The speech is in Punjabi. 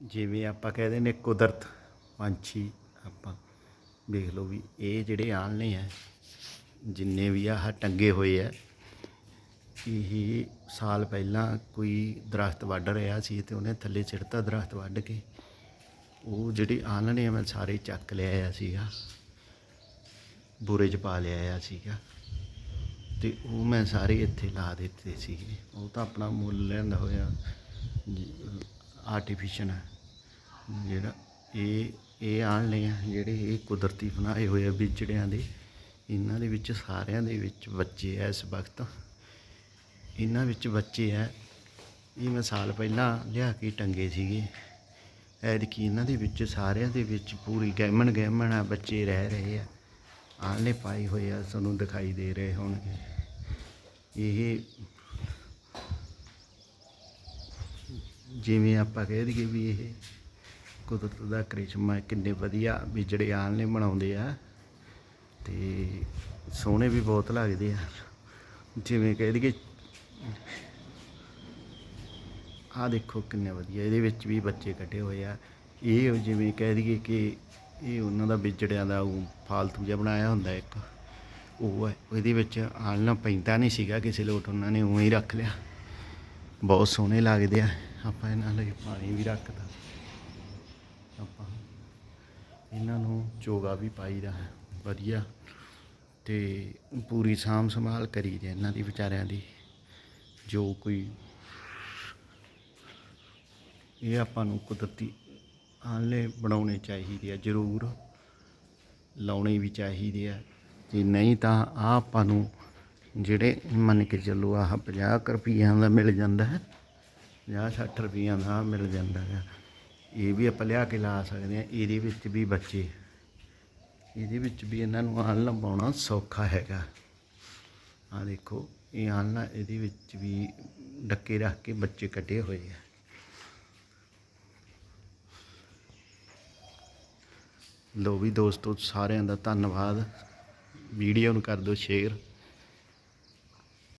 ਜਿਵੇਂ ਆਪਾਂ ਕਹਿੰਦੇ ਨੇ ਕੁਦਰਤ, ਪੰਛੀ ਆਪਾਂ ਦੇਖ ਲਓ ਵੀ ਇਹ ਜਿਹੜੇ ਆਲਣੇ ਆ, ਜਿੰਨੇ ਵੀ ਆਹ ਟੰਗੇ ਹੋਏ ਆ, ਇਹ ਸਾਲ ਪਹਿਲਾਂ ਕੋਈ ਦਰਖਤ ਵੱਢ ਰਿਹਾ ਸੀ ਤੇ ਉਹਨੇ ਥੱਲੇ ਚਿੜਤਾ ਦਰਖਤ ਵੱਢ ਕੇ, ਉਹ ਜਿਹੜੇ ਆਲਣੇ ਆ ਮੈਂ ਸਾਰੇ ਚੱਕ ਲਿਆਇਆ ਸੀਗਾ, ਬੁਰੇ 'ਚ ਪਾ ਲਿਆ ਲਿਆਇਆ ਸੀਗਾ, ਤੇ ਉਹ ਮੈਂ ਸਾਰੇ ਇੱਥੇ ਲਾ ਦਿੱਤੇ ਸੀਗੇ। ਉਹ ਤਾਂ ਆਪਣਾ ਮੁੱਲ ਲੈਂਦਾ ਹੋਇਆ ਆਰਟੀਫੀਸ਼ਲ ਹੈ। ਜਿਹੜਾ ਇਹ ਇਹ ਆਲਣੇ ਆ ਜਿਹੜੇ ਇਹ ਕੁਦਰਤੀ ਬਣਾਏ ਹੋਏ ਆ ਵਿਚੜਿਆਂ ਦੇ, ਇਹਨਾਂ ਦੇ ਵਿੱਚ ਸਾਰਿਆਂ ਦੇ ਵਿੱਚ ਬੱਚੇ ਆ ਇਸ ਵਕਤ। ਇਹਨਾਂ ਵਿੱਚ ਬੱਚੇ ਆ। ਇਹ ਮੈਂ ਸਾਲ ਪਹਿਲਾਂ ਲਿਆ ਕੇ ਟੰਗੇ ਸੀਗੇ। ਐਤਕੀ ਇਹਨਾਂ ਦੇ ਵਿੱਚ, ਸਾਰਿਆਂ ਦੇ ਵਿੱਚ ਪੂਰੀ ਗਹਿਮਣ ਗਹਿਮਣ ਆ, ਬੱਚੇ ਰਹਿ ਰਹੇ ਆ। ਆਲਣੇ ਪਾਏ ਹੋਏ ਆ ਸਾਨੂੰ ਦਿਖਾਈ ਦੇ ਰਹੇ ਹੋਣਗੇ। ਇਹ ਜਿਵੇਂ ਆਪਾਂ ਕਹਿ ਦਈਏ ਵੀ ਇਹ ਕੁਦਰਤ ਦਾ ਕ੍ਰਿਸ਼ਮਾ ਕਿੰਨੇ ਵਧੀਆ ਵੀ ਜਿਹੜੇ ਆਲਣੇ ਬਣਾਉਂਦੇ ਆ ਤੇ ਸੋਹਣੇ ਵੀ ਬਹੁਤ ਲੱਗਦੇ ਆ। ਜਿਵੇਂ ਕਹਿ ਦਈਏ ਆ ਦੇਖੋ ਕਿੰਨੇ ਵਧੀਆ, ਇਹਦੇ ਵਿੱਚ ਵੀ ਬੱਚੇ ਕੱਢੇ ਹੋਏ ਆ। ਇਹ ਜਿਵੇਂ ਕਹਿ ਦਈਏ ਕਿ ਇਹ ਉਹਨਾਂ ਦਾ ਵਿਜੜਿਆਂ ਦਾ ਉਹ ਫਾਲਤੂ ਜਿਹਾ ਬਣਾਇਆ ਹੁੰਦਾ ਇੱਕ। ਉਹ ਹੈ, ਇਹਦੇ ਵਿੱਚ ਆਲਣਾ ਪੈਂਦਾ ਨਹੀਂ ਸੀਗਾ ਕਿਸੇ ਲੋਟ, ਉਹਨਾਂ ਨੇ ਉਵੇਂ ਹੀ ਰੱਖ ਲਿਆ। ਬਹੁਤ ਸੋਹਣੇ ਲੱਗਦੇ ਆ। ਆਪਾਂ ਇਹਨਾਂ ਲਈ ਪਾਣੀ ਵੀ ਰੱਖਦਾ। ਆਪਾਂ ਇਹਨਾਂ ਨੂੰ ਚੋਗਾ ਵੀ ਪਾਈਦਾ ਹੈ। ਵਧੀਆ। ਤੇ ਪੂਰੀ ਸਾਂਭ ਸੰਭਾਲ ਕਰੀਦੀ ਇਹਨਾਂ ਦੀ ਵਿਚਾਰਿਆਂ ਦੀ। ਜੋ ਕੋਈ ਇਹ ਆਪਾਂ ਨੂੰ ਕੁਦਰਤੀ ਆਲੇ ਬਣਾਉਣੇ ਚਾਹੀਦੇ ਆ, ਜ਼ਰੂਰ ਲਾਉਣੇ ਵੀ ਚਾਹੀਦੇ ਆ। ਜੇ ਨਹੀਂ ਤਾਂ ਆ ਆਪਾਂ ਨੂੰ ਜਿਹੜੇ ਮੰਨ ਕੇ ਚੱਲੋ ਆਹ 50 ਕੁ ਰੁਪਈਆਂ ਦਾ ਮਿਲ ਜਾਂਦਾ ਹੈ। 50 60 ਰੁਪਈਆ ਦਾ ਮਿਲ ਜਾਂਦਾ ਹੈ ਇਹ ਵੀ ਆਪਾਂ ਲਿਆ ਕੇ ਲਾ ਸਕਦੇ ਆ ਇਹਦੇ ਵਿੱਚ ਵੀ ਬੱਚੇ। ਇਹਦੇ ਵਿੱਚ ਵੀ ਇਹਨਾਂ ਨੂੰ ਆਲਣਾ ਪਾਉਣਾ ਸੌਖਾ ਹੈਗਾ। ਆ ਦੇਖੋ, ਇਹ ਆਲਣਾ ਇਹਦੇ ਵਿੱਚ ਵੀ ਡੱਕੇ ਰੱਖ ਕੇ ਬੱਚੇ ਕੱਢੇ ਹੋਏ ਆ। ਲੋ ਵੀ ਦੋਸਤੋ, ਸਾਰਿਆਂ ਦਾ ਧੰਨਵਾਦ। ਵੀਡੀਓ ਨੂੰ ਕਰ ਦਿਓ ਸ਼ੇਅਰ।